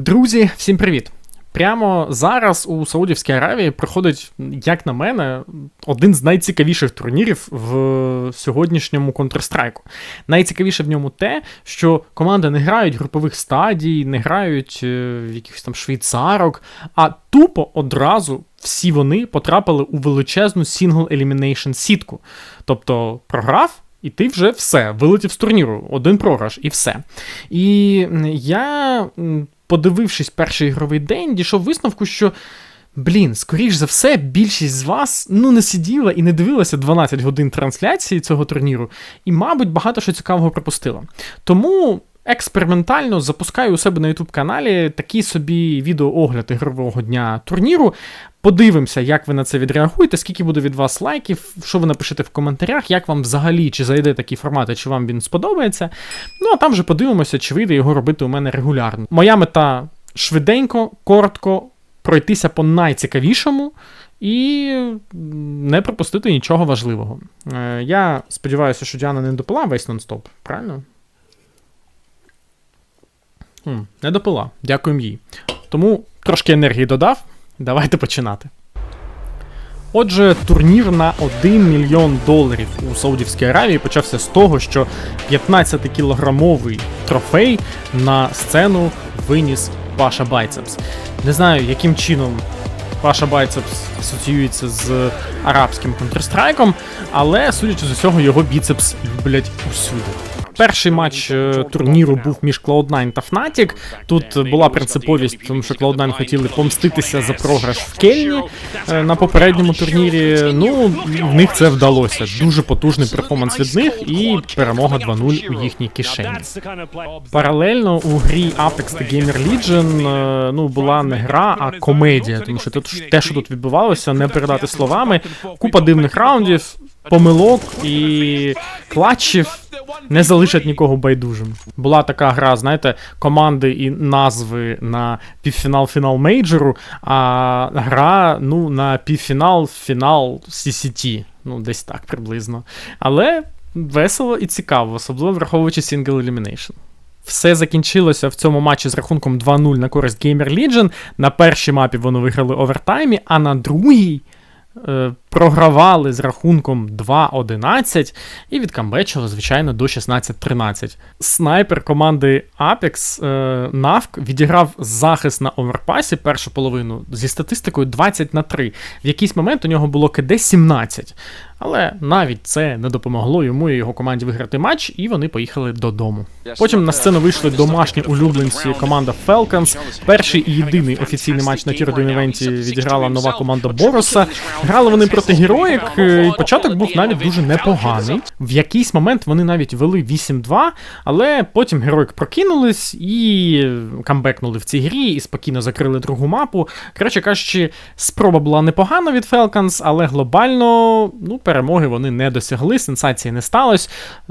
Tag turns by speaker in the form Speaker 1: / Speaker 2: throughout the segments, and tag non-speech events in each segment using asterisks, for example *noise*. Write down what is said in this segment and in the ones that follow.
Speaker 1: Друзі, всім привіт! Прямо зараз у Саудівській Аравії проходить, як на мене, один з найцікавіших турнірів в сьогоднішньому Counter-Strike. Найцікавіше в ньому те, що команди не грають групових стадій, не грають е, в якихось там швейцарок, а тупо одразу всі вони потрапили у величезну Single Elimination сітку. Тобто програв. І ти вже все, вилетів з турніру, один програш, і все. І я подивившись перший ігровий день, дійшов висновку, що. Блін, скоріш за все, більшість з вас ну не сиділа і не дивилася 12 годин трансляції цього турніру, і, мабуть, багато що цікавого пропустила. Тому експериментально запускаю у себе на YouTube каналі такий собі відеоогляд ігрового дня турніру. Подивимося, як ви на це відреагуєте, скільки буде від вас лайків, що ви напишете в коментарях, як вам взагалі чи зайде такий формат, чи вам він сподобається. Ну а там вже подивимося, чи вийде його робити у мене регулярно. Моя мета швиденько, коротко пройтися по найцікавішому. І не пропустити нічого важливого. Е, я сподіваюся, що Діана не допила весь нон-стоп, правильно? Не допила. Дякуємо їй. Тому трошки енергії додав. Давайте починати. Отже, турнір на 1 мільйон доларів у Саудівській Аравії почався з того, що 15-кілограмовий трофей на сцену виніс Паша Байцепс. Не знаю, яким чином Паша Байцепс асоціюється з арабським контрстрайком, але судячи з усього, його біцепс люблять усюди. Перший матч е, турніру був між Cloud9 та Fnatic. Тут була принциповість, тому що Cloud9 хотіли помститися за програш в Кельні е, на попередньому турнірі. Ну, в них це вдалося. Дуже потужний перформанс від них і перемога 2-0 у їхній кишені. Паралельно у грі Apex та Gamer Legion е, ну, була не гра, а комедія, тому що тут те, що тут відбувалося, не передати словами. Купа дивних раундів, помилок і клатчів не залишать нікого байдужим. Була така гра, знаєте, команди і назви на півфінал фінал мейджору, а гра ну, на півфінал фінал CCT. Ну, десь так приблизно. Але весело і цікаво, особливо враховуючи Single Elimination. Все закінчилося в цьому матчі з рахунком 2-0 на користь Gamer Legion. На першій мапі вони виграли овертаймі, а на другій Е, програвали з рахунком 2-11 і відкамбечили, звичайно, до 16-13. Снайпер команди Apex е, Навк відіграв захист на оверпасі першу половину зі статистикою 20 на 3. В якийсь момент у нього було КД 17. Але навіть це не допомогло йому і його команді виграти матч, і вони поїхали додому. Потім на сцену вийшли домашні улюбленці команда Falcons. Перший і єдиний офіційний матч на тір івенті відіграла нова команда Бороса. Грали вони проти героїк, і початок був навіть дуже непоганий. В якийсь момент вони навіть вели 8-2, але потім героїк прокинулись і камбекнули в цій грі, і спокійно закрили другу мапу. Коротше кажучи, спроба була непогана від Falcons, але глобально, ну, перемоги вони не досягли, сенсації не сталося.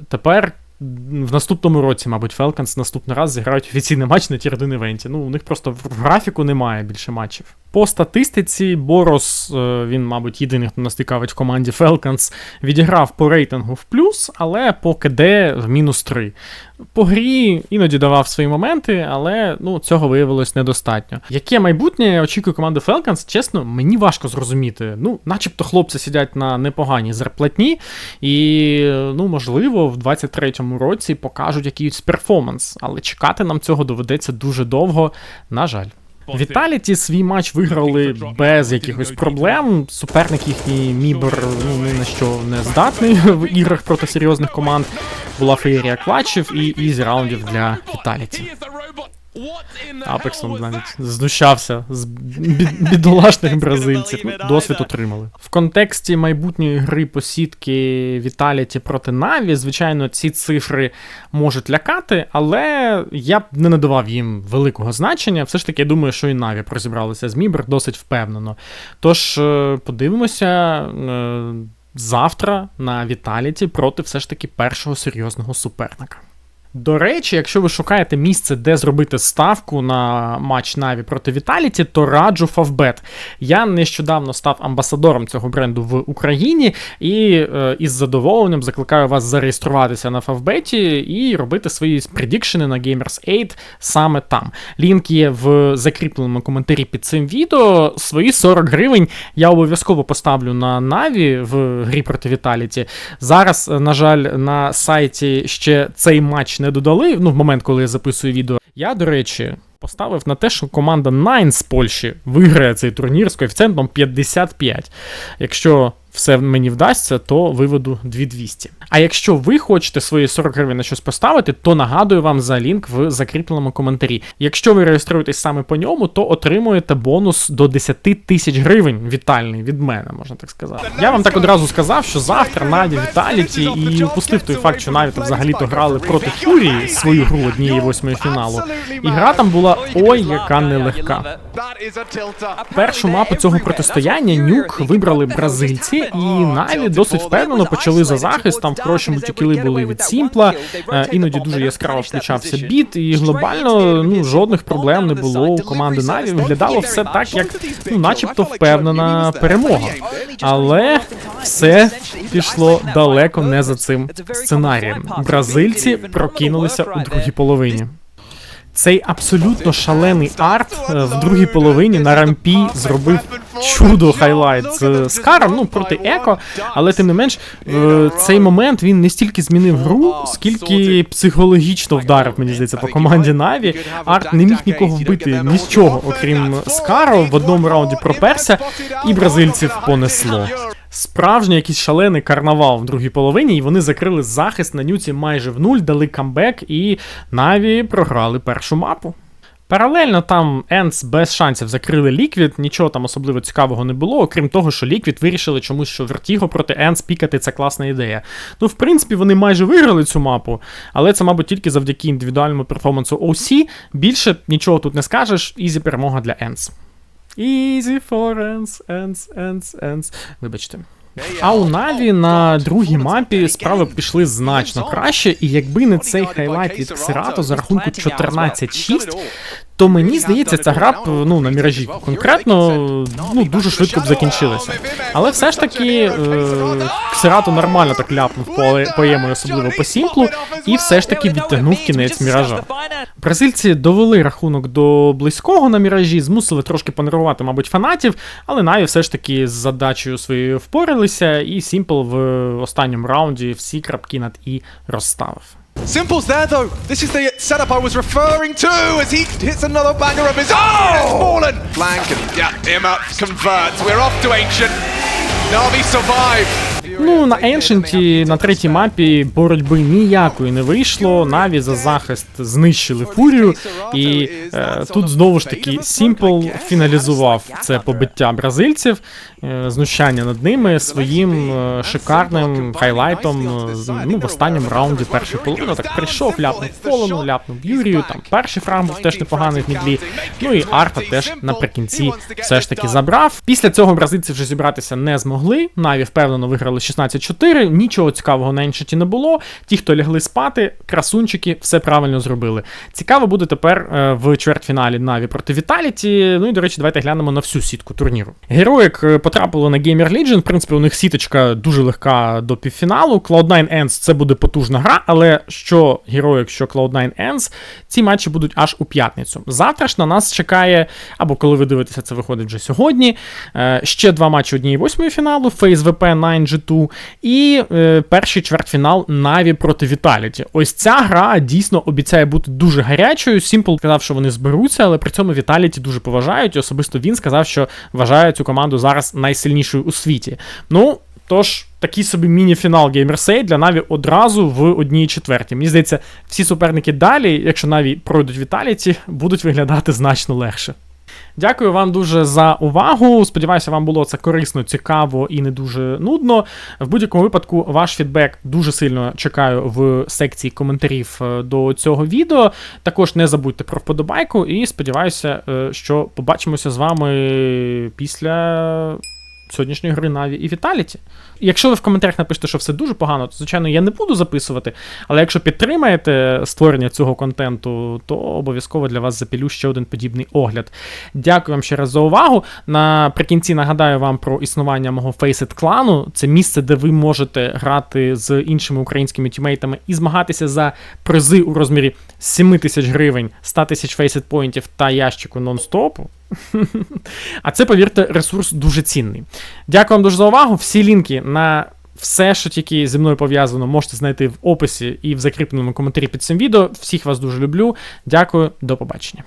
Speaker 1: Тепер. В наступному році, мабуть, Falcons наступний раз зіграють офіційний матч на тір 1 івенті. Ну, у них просто в графіку немає більше матчів. По статистиці, Борос, е, він, мабуть, єдиний, хто нас цікавить в команді Falcons, відіграв по рейтингу в плюс, але по КД в мінус 3. По грі іноді давав свої моменти, але ну, цього виявилось недостатньо. Яке майбутнє очікує команди Falcons, чесно, мені важко зрозуміти. Ну, начебто хлопці сидять на непоганій зарплатні, і, ну, можливо, в 23-му році покажуть якийсь перформанс, але чекати нам цього доведеться дуже довго, на жаль. Віталіті свій матч виграли без якихось проблем. Суперник їхній Мібер ну ні на що не здатний в іграх проти серйозних команд. Була феєрія клатчів і ізі раундів для Віталіті. Апексом навіть знущався з бідолашних бразильців. Досвід отримали. В контексті майбутньої гри посідки Віталіті проти Наві, звичайно, ці цифри можуть лякати, але я б не надавав їм великого значення. Все ж таки, я думаю, що і Наві розібралися з Мібер досить впевнено. Тож, е, подивимося. Е, завтра на Віталіті проти все ж таки першого серйозного суперника. До речі, якщо ви шукаєте місце, де зробити ставку на матч Наві проти Віталіті, то раджу Фавбет. Я нещодавно став амбасадором цього бренду в Україні і е, із задоволенням закликаю вас зареєструватися на Фавбеті і робити свої предікшени на Gamers 8 саме там. Лінк є в закріпленому коментарі під цим відео. Свої 40 гривень я обов'язково поставлю на Наві в грі проти Віталіті. Зараз, е, на жаль, на сайті ще цей матч не додали. Ну, в момент, коли я записую відео. Я, до речі, поставив на те, що команда Nine з Польщі виграє цей турнір з коефіцієнтом 55. Якщо все мені вдасться, то виведу 2200. А якщо ви хочете свої 40 гривень на щось поставити, то нагадую вам за лінк в закріпленому коментарі. Якщо ви реєструєтесь саме по ньому, то отримуєте бонус до 10 тисяч гривень вітальний від мене, можна так сказати. Я вам так одразу сказав, що завтра Наві Віталіті і упустив той факт, що навіть взагалі-то грали проти Фурії свою гру однієї восьмої фіналу. І гра там була ой, яка нелегка. Першу мапу цього протистояння нюк вибрали бразильці, і Наві досить впевнено почали за захист. Там хороші мультикіли були від Сімпла, е, іноді дуже яскраво включався біт, і глобально ну жодних проблем не було у команди Наві. Виглядало все так, як ну, начебто впевнена перемога. Але все пішло далеко не за цим сценарієм. Бразильці прокинулися у другій половині. Цей абсолютно шалений арт е, в другій половині на рампі зробив чудо хайлайт з Скаром, ну проти Еко, але тим не менш, е, цей момент він не стільки змінив гру, скільки психологічно вдарив, мені здається, по команді Наві. Арт не міг нікого вбити ні з чого, окрім Скаро. В одному раунді проперся, і бразильців понесло. Справжній якийсь шалений карнавал в другій половині, і вони закрили захист на нюці майже в нуль, дали камбек, і Наві програли першу мапу. Паралельно там Енс без шансів закрили Ліквід, нічого там особливо цікавого не було, окрім того, що Ліквід вирішили чомусь, що Вертіго проти Енс пікати це класна ідея. Ну, в принципі, вони майже виграли цю мапу, але це, мабуть, тільки завдяки індивідуальному перформансу OC. Більше нічого тут не скажеш, ізі перемога для Енс. Easy for ends, ends, ends, ends. Вибачте. А у Наві на другій мапі справи пішли значно краще, і якби не цей хайлайт від Ксерато за рахунку 14-6, то мені здається, ця гра б ну на міражі конкретно ну дуже швидко б закінчилася. Але все ж таки е, Ксерато нормально так ляпнув по поємою, особливо по сімплу, і все ж таки відтягнув кінець міража. Бразильці довели рахунок до близького на міражі, змусили трошки понервувати, мабуть, фанатів, але Наві все ж таки з задачею своєю впоралися, і Сімпл в останньому раунді всі крапки над і розставив.
Speaker 2: Simple's there though. This is the setup I was referring to as he hits another banger of his own. It's fallen. Flank and yeah, him up converts. We're off to Ancient. Navi survive.
Speaker 1: Ну, на Еншенті на третій мапі боротьби ніякої не вийшло. Наві за захист знищили фурію, і е, тут знову ж таки Сімпл фіналізував це побиття бразильців, е, знущання над ними своїм е, шикарним хайлайтом. е, Ну, в останньому раунді першої половини так прийшов, ляпнув Фолену, ляпнув Юрію. Там перший фраг був теж непоганий в мідлі. Ну і Арта теж наприкінці все ж таки забрав. Після цього бразильці вже зібратися не змогли. Наві впевнено виграли 16-4, нічого цікавого на іншаті не було. Ті, хто лягли спати, красунчики, все правильно зробили. Цікаво буде тепер е, в чвертьфіналі Наві проти Віталіті. Ну і до речі, давайте глянемо на всю сітку турніру. Героїк е, потрапило на Gamer Legion. В принципі, у них сіточка дуже легка до півфіналу. Cloud9 Ends це буде потужна гра, але що Героїк, що Cloud9 Ends, ці матчі будуть аж у п'ятницю. Завтра ж на нас чекає, або коли ви дивитеся, це виходить вже сьогодні. е, Ще два матчі однієї восьмої фіналу: Phase VP 9G2 і перший чвертьфінал Наві проти Віталіті. Ось ця гра дійсно обіцяє бути дуже гарячою. Сімпл казав, що вони зберуться, але при цьому Віталіті дуже поважають. І особисто він сказав, що вважає цю команду зараз найсильнішою у світі. Ну. Тож, такий собі міні-фінал Геймерсей для Наві одразу в одній четверті. Мені здається, всі суперники далі, якщо Наві пройдуть Віталіті, будуть виглядати значно легше. Дякую вам дуже за увагу. Сподіваюся, вам було це корисно, цікаво і не дуже нудно. В будь-якому випадку, ваш фідбек дуже сильно чекаю в секції коментарів е, до цього відео. Також не забудьте про вподобайку і сподіваюся, е, що побачимося з вами після сьогоднішньої гри Наві і Віталіті. Якщо ви в коментарях напишете, що все дуже погано, то звичайно я не буду записувати. Але якщо підтримаєте створення цього контенту, то обов'язково для вас запілю ще один подібний огляд. Дякую вам ще раз за увагу. Наприкінці нагадаю вам про існування мого Faceit клану. Це місце, де ви можете грати з іншими українськими тімейтами і змагатися за призи у розмірі 7 тисяч гривень, 100 тисяч Faceit поінтів та ящику нон-стопу. *laughs* А це, повірте, ресурс дуже цінний. Дякую вам дуже за увагу. Всі лінки на все, що тільки зі мною пов'язано, можете знайти в описі і в закріпленому коментарі під цим відео. Всіх вас дуже люблю. Дякую, до побачення.